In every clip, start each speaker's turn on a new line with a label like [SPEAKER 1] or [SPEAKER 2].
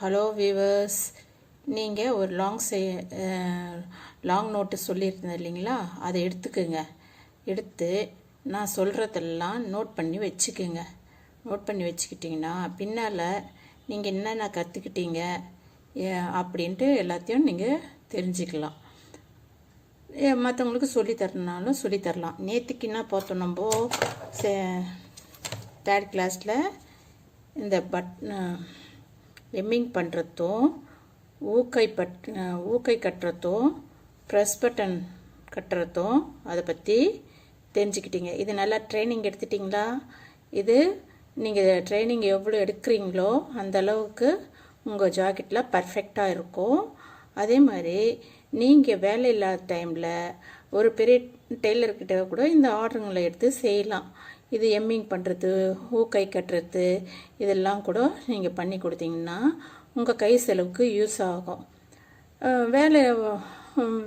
[SPEAKER 1] Hello viewers நீங்கள் ஒரு long செய் லாங் நோட்டு சொல்லியிருந்தேன் இல்லைங்களா? அதை எடுத்துக்கோங்க. எடுத்து நான் சொல்கிறதெல்லாம் நோட் பண்ணி வச்சுக்கோங்க. நோட் பண்ணி வச்சுக்கிட்டிங்கன்னா பின்னால் நீங்கள் என்னென்ன கற்றுக்கிட்டீங்க அப்படின்ட்டு எல்லாத்தையும் நீங்கள் தெரிஞ்சுக்கலாம். மற்றவங்களுக்கு சொல்லித்தரனாலும் சொல்லித்தரலாம் நேற்றுக்கு என்ன பார்த்தோம் நம்ம? தேர்ட் கிளாஸில் இந்த பட் லிம்மிங் பண்ணுறதும் ஊக்கை பட் ஊக்கை கட்டுறதும் ப்ரெஸ் பட்டன் கட்டுறதும் அதை பற்றி தெரிஞ்சுக்கிட்டீங்க. இது நல்லா ட்ரைனிங் எடுத்துட்டிங்களா? இது நீங்கள் ட்ரைனிங் எவ்வளோ எடுக்கிறீங்களோ அந்த அளவுக்கு உங்கள் ஜாக்கெட்டில் பர்ஃபெக்டாக இருக்கும். அதே மாதிரி நீங்கள் வேலை இல்லாத டைமில் ஒரு பெரிய டெய்லர்கிட்ட கூட இந்த ஆர்டருங்களை எடுத்து செய்யலாம். இது எம்மிங் பண்ணுறது ஊக்கை கட்டுறது இதெல்லாம் கூட நீங்கள் பண்ணி கொடுத்தீங்கன்னா உங்கள் கை செலவுக்கு யூஸ் ஆகும். வேலை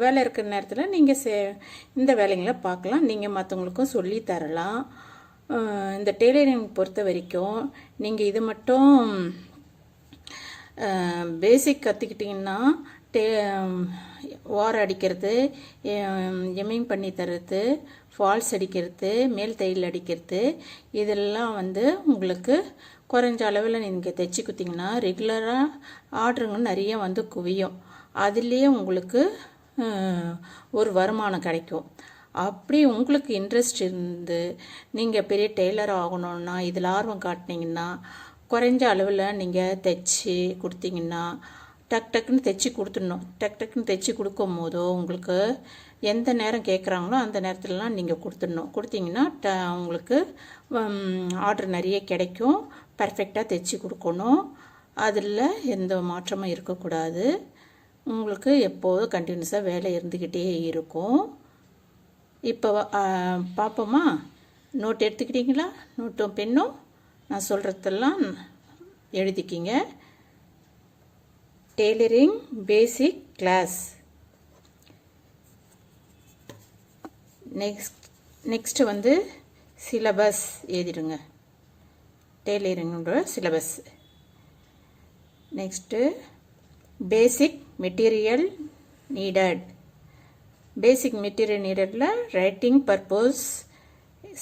[SPEAKER 1] வேலை இருக்கிற நேரத்தில் நீங்கள் சே இந்த வேலைங்களை பார்க்கலாம். நீங்கள் மற்றவங்களுக்கும் சொல்லி தரலாம். இந்த டெய்லரிங் பொறுத்த வரைக்கும் நீங்கள் இது மட்டும் பேசிக் கற்றுக்கிட்டிங்கன்னா டே ஓர் அடிக்கிறது எம்மிங் பண்ணி தர்றது ஃபால்ஸ் அடிக்கிறது மேல் தையல் அடிக்கிறது இதெல்லாம் வந்து உங்களுக்கு குறைஞ்ச அளவில் நீங்கள் தைச்சி கொடுத்தீங்கன்னா ரெகுலராக ஆர்டருங்க நிறைய வந்து குவியும். அதுலேயே உங்களுக்கு ஒரு வருமானம் கிடைக்கும். அப்படி உங்களுக்கு இன்ட்ரெஸ்ட் இருந்து நீங்கள் பெரிய டெய்லர் ஆகணுன்னா இதில் ஆர்வம் காட்டினீங்கன்னா குறைஞ்ச அளவில் நீங்கள் தைச்சி கொடுத்தீங்கன்னா டக் டக்குன்னு தைச்சி கொடுத்துடணும். டக் டக்குன்னு தைச்சி கொடுக்கும் போதோ உங்களுக்கு எந்த நேரம் கேட்குறாங்களோ அந்த நேரத்துலலாம் நீங்கள் கொடுத்துடணும். கொடுத்தீங்கன்னா ட உங்களுக்கு ஆர்டர் நிறைய கிடைக்கும். பர்ஃபெக்டாக தைச்சி கொடுக்கணும். அதில் எந்த மாற்றமும் இருக்கக்கூடாது. உங்களுக்கு எப்போதும் கண்டினியூஸாக வேலை இருந்துக்கிட்டே இருக்கும். இப்போ பார்ப்போமா நோட் எடுத்துக்கிட்டீங்களா? நோட்டும் பெண்ணும் நான் சொல்கிறதெல்லாம் எழுதிக்கிங்க. Tailoring basic class. Next next வந்து சிலபஸ் எழுதிடுங்க. டெய்லரிங்கோட syllabus. Next basic material needed. Basic material நீடடில் writing purpose.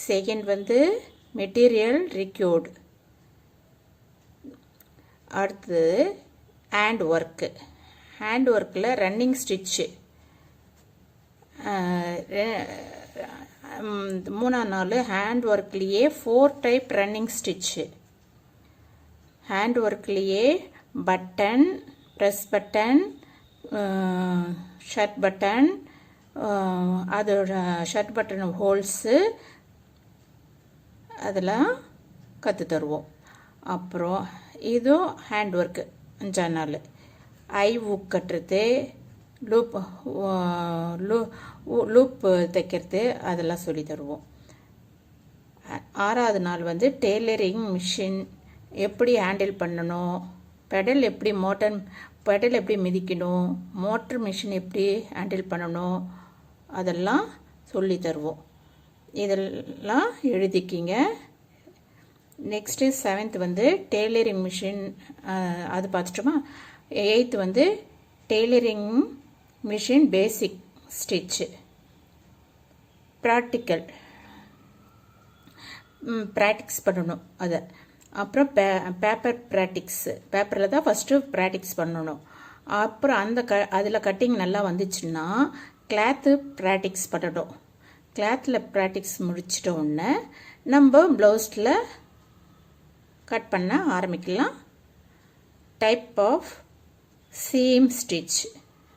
[SPEAKER 1] Second வந்து மெட்டீரியல் ரிக்யூர்டு. அடுத்தது ஹேண்ட் ஒர்க்கு ஹேண்ட் ஒர்க்கில் ரன்னிங் ஸ்டிச்சு மூணாம் நாள் hand ஒர்க்லேயே four type running stitch hand ஒர்க்லேயே button press button shirt button அதோட shirt button holes அதெல்லாம் கற்று தருவோம் அப்புறம் இதுவும் ஹேண்ட் ஒர்க்கு அஞ்சாம் நாள் ஐ ஊக் கட்டுறது லூப் லூ லூப் தைக்கிறது அதெல்லாம் சொல்லி தருவோம். ஆறாவது நாள் வந்து டெய்லரிங் மிஷின் எப்படி ஹேண்டில் பண்ணணும் பெடல் எப்படி மோட்டர் பெடல் எப்படி மிதிக்கணும் மோட்டர் மிஷின் எப்படி ஹேண்டில் பண்ணணும் அதெல்லாம் சொல்லி தருவோம். இதெல்லாம் எழுதிக்கிங்க. நெக்ஸ்ட்டு செவன்த் வந்து டெய்லரிங் மிஷின் அது பார்த்துட்டோமா? எயித்து வந்து tailoring machine basic stitch practical practice பண்ணணும் அதை. அப்புறம் பே பேப்பர் ப்ராக்டிக்ஸு பேப்பரில் தான் ஃபஸ்ட்டு ப்ராக்டிக்ஸ் பண்ணணும். அப்புறம் அந்த க அதில் கட்டிங் நல்லா வந்துச்சுன்னா கிளாத்து ப்ராக்டிக்ஸ் பண்ணணும். கிளாத்தில் ப்ராக்டிக்ஸ் முடிச்சிட்ட உடனே நம்ம ப்ளவுஸில் கட் பண்ண ஆரம்பிக்கலாம். டைப் ஆஃப் சீம் ஸ்டிச்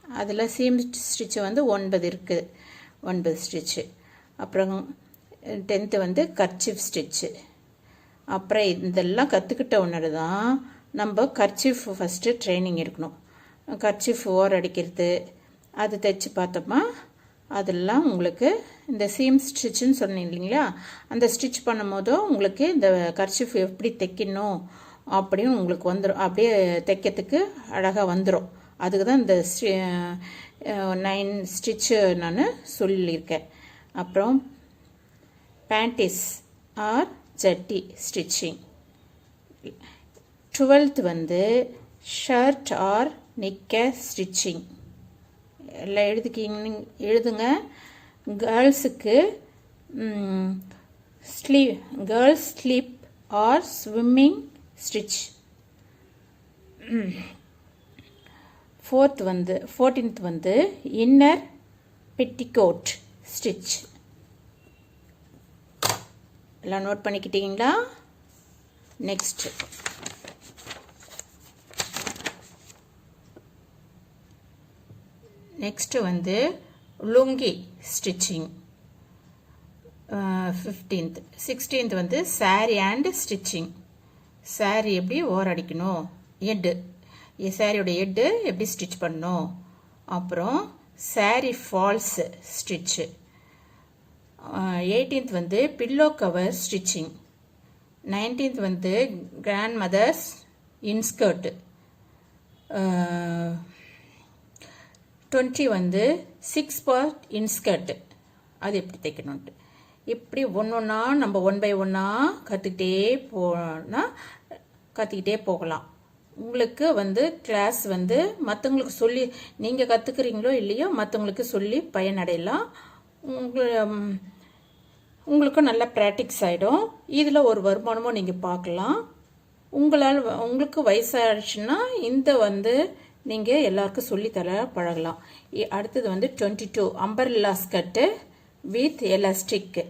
[SPEAKER 1] அதில் சீம் ஸ்டிச்சு வந்து ஒன்பது இருக்குது ஒன்பது ஸ்டிச்சு அப்புறம் டென்த்து வந்து கர்ச்சிஃப் ஸ்டிச்சு அப்புறம் இதெல்லாம் கற்றுக்கிட்ட ஒன்று தான் நம்ம கர்ச்சிஃப் ஃபஸ்ட்டு ட்ரைனிங் எடுக்கணும் கர்ச்சிஃப் ஓர் அடிக்கிறது அது தைச்சு பார்த்தோமா? அதெல்லாம் உங்களுக்கு இந்த சீம் ஸ்டிச்சுன்னு சொன்னேன் இல்லைங்களா? அந்த ஸ்டிச் பண்ணும் உங்களுக்கு இந்த கர்ச்சிஃப் எப்படி தைக்கணும் அப்படின்னு உங்களுக்கு வந்துடும் அப்படியே தைக்கிறதுக்கு அழகாக வந்துடும் அதுக்கு தான் இந்த நைன் ஸ்டிச்சு நான் சொல்லியிருக்கேன். அப்புறம் பேண்டிஸ் ஆர் ஜட்டி ஸ்டிச்சிங் டுவெல்த் வந்து ஷர்ட் ஆர் நிக்க ஸ்டிச்சிங் எல்லாம் எழுதுக்கிங்க எழுதுங்க. கேர்ள்ஸுக்கு sleeve girls sleep or swimming stitch fourth வந்து ஃபோர்டீன்த் வந்து இன்னர் பெட்டிகோட் ஸ்டிச் எல்லாம் நோட் பண்ணிக்கிட்டீங்களா? நெக்ஸ்ட்டு நெக்ஸ்ட்டு வந்து லுங்கி ஸ்டிச்சிங் ஃபிஃப்டீன்த் சிக்ஸ்டீன்த் வந்து சாரி அண்ட் ஸ்டிச்சிங் சாரி எப்படி ஓரடிக்கணும் எட்டு சாரியோட எட்டு எப்படி ஸ்டிச் பண்ணணும்? அப்புறம் சாரி ஃபால்ஸு ஸ்டிச்சு எயிட்டீன்த் வந்து பில்லோ கவர் ஸ்டிச்சிங் நைன்டீன்த் வந்து கிராண்ட் மதர்ஸ் இன்ஸ்கர்ட்டு டுவெண்ட்டி வந்து சிக்ஸ் பார்ட் இன்ஸ்கர்ட்டு அது எப்படி தைக்கணுன்ட்டு இப்படி ஒன்று ஒன்றா நம்ம ஒன் பை ஒன்னாக கற்றுக்கிட்டே போனால் கற்றுக்கிட்டே போகலாம். உங்களுக்கு வந்து கிளாஸ் வந்து மற்றவங்களுக்கு சொல்லி நீங்கள் கற்றுக்குறீங்களோ இல்லையோ மற்றவங்களுக்கு சொல்லி பயனடையலாம். உங்களை உங்களுக்கும் நல்ல ப்ராக்டிக்ஸ் ஆகிடும் இதில் ஒரு வருமானமும் நீங்கள் பார்க்கலாம். உங்களால் வ- உங்களுக்கு வயசாகிடுச்சுன்னா இந்த வந்து நீங்கள் எல்லாருக்கும் சொல்லித்தர பழகலாம். இ- அடுத்தது வந்து twenty two umbrella skirt with elastic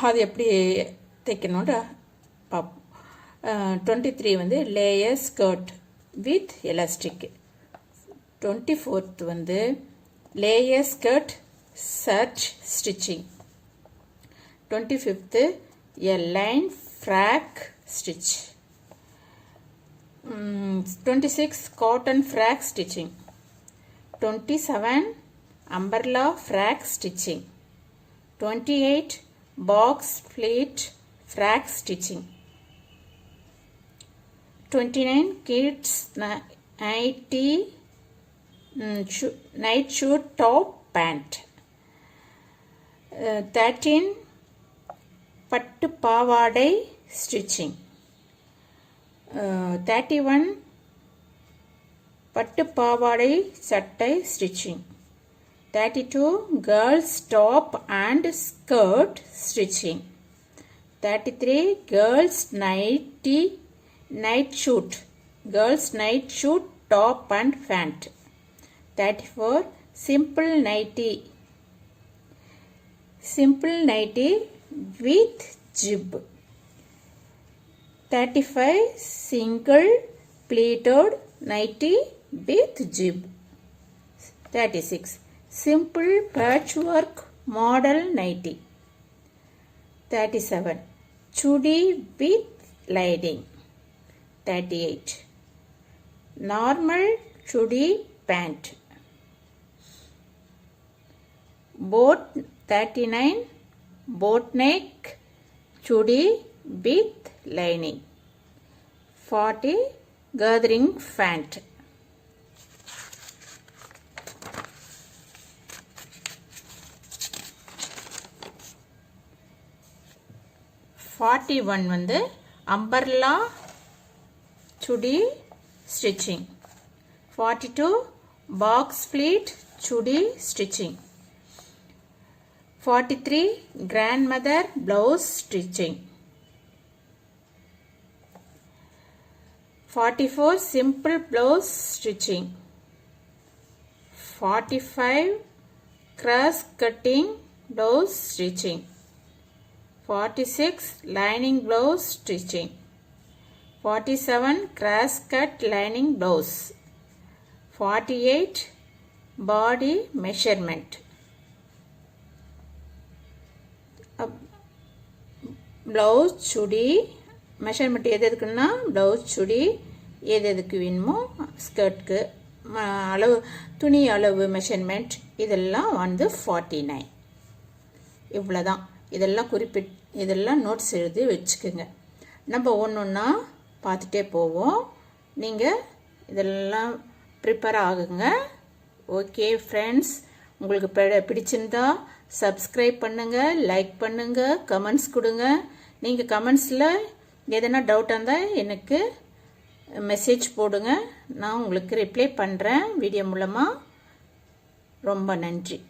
[SPEAKER 1] அது எப்படி தைக்கணும்னு பார்ப்போம் டுவெண்ட்டி த்ரீ வந்து layer skirt with elastic twenty fourth வந்து layer skirt church stitching twenty fifth a line frock stitch twenty six cotton frock stitching twenty seven umbrella frac stitching 28 box pleat frac stitching 29 kids ni- nighty mm, sho- night shoot top pant Uh, 13 பட்டு பாவாடை stitching thirty one பட்டு பாவாடை சட்டை stitching thirty two girls top and skirt stitching thirty three girls nighty night suit girls night suit top and pant thirty four simple nighty simple nighty with jib. 35 single pleated nighty with jib 36 simple patchwork model nighty 37 chudi with lining 38 normal chudi pant boat 39 boat neck chudi with lining 40 gathering font forty one வந்து umbrella chudi stitching forty two box pleat chudi stitching 43 grandmother blouse stitching 44 simple blouse stitching 45 cross cutting blouse stitching 46 lining blouse stitching. 47 cross cut lining blouse. 48 body measurement. Blouse chudi measurement எது எதுக்குன்னா blouse சுடி எது எதுக்கு வேணுமோ ஸ்கர்ட்க்கு அளவு துணி அளவு measurement இதெல்லாம் வந்து ஃபார்ட்டி நைன் இவ்வளோதான் இதெல்லாம் குறிப்பிட் இதெல்லாம் நோட்ஸ் எழுதி வச்சுக்கோங்க. நம்ம ஒன்று ஒன்றா பார்த்துட்டே போவோம். நீங்கள் இதெல்லாம் ப்ரிப்பேர் ஆகுங்க. ஓகே ஃப்ரெண்ட்ஸ் உங்களுக்கு பிடி- பிடிச்சிருந்தா சப்ஸ்கிரைப் பண்ணுங்கள் லைக் பண்ணுங்கள் கமெண்ட்ஸ் கொடுங்க. நீங்கள் கமெண்ட்ஸில் எதனா டவுட்டாக இருந்தால் எனக்கு மெசேஜ் போடுங்க. நான் உங்களுக்கு ரிப்ளை பண்ணுறேன் வீடியோ மூலமாக ரொம்ப நன்றி.